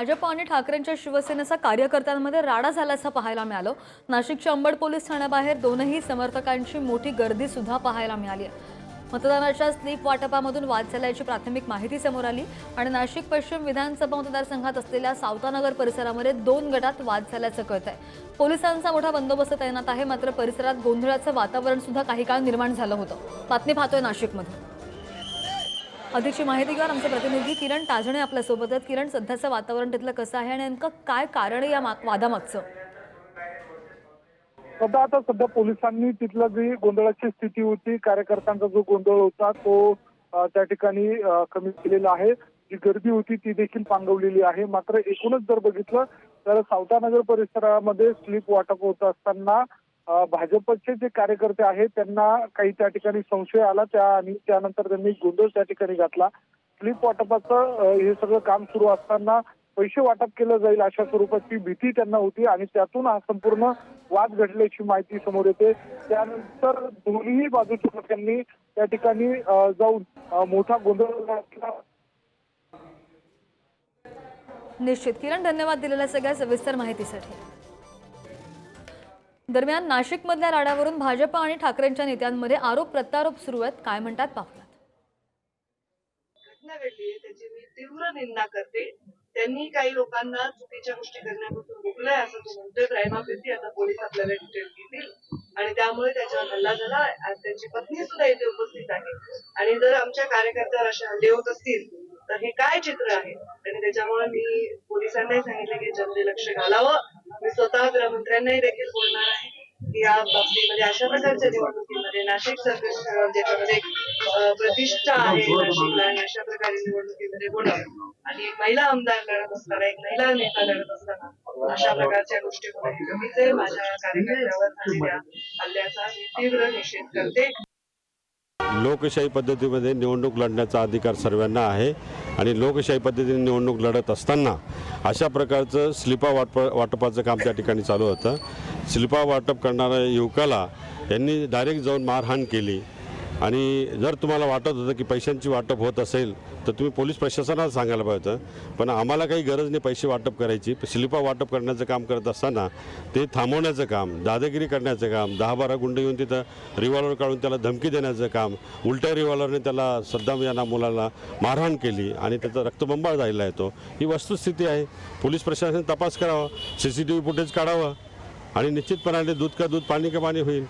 भाजप आणि ठाकरेंच्या शिवसेनेचा कार्यकर्त्यांमध्ये राडा झाल्याचं पाहायला मिळालं. नाशिकच्या अंबड पोलीस ठाण्याबाहेर दोनही समर्थकांची मोठी गर्दी सुद्धा पाहायला मिळाली आहे. मतदानाच्या स्लीप वाटपामधून वाद झाल्याची प्राथमिक माहिती समोर आली आणि नाशिक पश्चिम विधानसभा मतदारसंघात असलेल्या सावतानगर परिसरामध्ये दोन गटात वाद झाल्याचं कळत आहे. पोलिसांचा मोठा बंदोबस्त तैनात आहे मात्र परिसरात गोंधळाचं वातावरण सुद्धा काही काळ निर्माण झालं होतं. बातमी पाहतोय नाशिकमध्ये अधिकची माहिती घेऊन आमचे प्रतिनिधी किरण ताजणे आपल्यासोबत आहेत. किरण सध्याचं वातावरण तिथलं कसं आहे आणि नेमकं काय कारण आहे या वादामागचं? सध्या आता सध्या पोलिसांनी तिथलं जी गोंधळाची स्थिती होती कार्यकर्त्यांचा जो गोंधळ होता तो त्या ठिकाणी कमी केलेला आहे. जी गर्दी होती ती देखील पांगवलेली आहे. मात्र एकूणच जर बघितलं तर सावतानगर परिसरामध्ये स्लीप वाटप होत असताना भाजपचे जे कार्यकर्ते आहेत त्यांना काही त्या ठिकाणी संशय आला. त्या आणि त्यानंतर त्यांनी गोंधळ त्या ठिकाणी घातला. स्लीप वाटपाचं हे सगळं काम सुरू असताना पैसे वाटप केलं जाईल अशा स्वरूपाची भीती त्यांना होती आणि त्यातून हा संपूर्ण वाद घडल्याची माहिती समोर येते. त्यानंतर दोन्ही बाजूच्या लोकांनी त्या ठिकाणी जाऊन मोठा गोंधळ निश्चित. किरण धन्यवाद दिलेल्या सगळ्या सविस्तर माहितीसाठी. दरम्यान नाशिकमधल्या राड्यावरून भाजप आणि ठाकरेंच्या नेत्यांमध्ये आरोप प्रत्यारोप सुरू आहेत. काय म्हणतात पाहूयात. घटना घडली आहे. त्याची मी तीव्र निंदा करते. त्यांनी काही लोकांना चुकीच्या गोष्टी करण्यापासून रोखलंय असं तो म्हणतोय. प्रायमाफेसी आता पोलीस आपल्याला डिटेल घेतील. आणि त्यामुळे त्याच्यावर हल्ला झाला आणि त्यांची पत्नी सुद्धा इथे उपस्थित आहे. आणि जर आमच्या कार्यकर्त्यावर असे हल्ले होत असतील तर हे काय चित्र आहे? आणि त्याच्यामुळे मी पोलिसांनाही सांगितलं की जनते लक्ष घालावं. मी स्वतः गृहमंत्र्यांनाही देखील बोलणार आहे की या बाबतीमध्ये अशा प्रकारच्या निवडणुकीमध्ये नाशिक सर्कल ज्याच्यामध्ये प्रतिष्ठा आहे नाशिकला आणि अशा प्रकारे निवडणुकीमध्ये होणं आणि एक महिला आमदार लढत असताना एक महिला नेता लढत असताना अशा प्रकारच्या गोष्टी होणं माझ्या कार्यकर्त्यावर झालेल्या हल्ल्याचा मी तीव्र निषेध करते. लोकशाही पद्धतीमध्ये निवडणूक लढण्याचा अधिकार सर्वांना आहे आणि लोकशाही पद्धतीने निवडणूक लढत असताना अशा प्रकारचं स्लिपा वाटप वाटपाचं काम त्या ठिकाणी चालू होतं. स्लिपा वाटप करणाऱ्या युवकाला यांनी डायरेक्ट जाऊन मारहाण केली. आणि जर तुम्हाला वाटत होतं की पैशांची वाटप होत असेल तर तुम्ही पोलीस प्रशासनाला सांगायला पाहिजे होतं. पण आम्हाला काही गरज नाही पैसे वाटप करायची. स्लिपा वाटप करण्याचं काम करत असताना ते थांबवण्याचं काम दादागिरी करण्याचं काम दहा बारा गुंड येऊन तिथं रिव्हॉल्वर काढून त्याला धमकी देण्याचं काम उलट्या रिव्हॉल्वरने त्याला सद्दाम यांना मुलाला मारहाण केली आणि त्याचा रक्तबंबाळ झालेला येतो ही वस्तुस्थिती आहे. पोलीस प्रशासन तपास करावा. C C T V footage काढावं. आणि निश्चितपणाने दूध का दूध पाणी का पाणी होईल.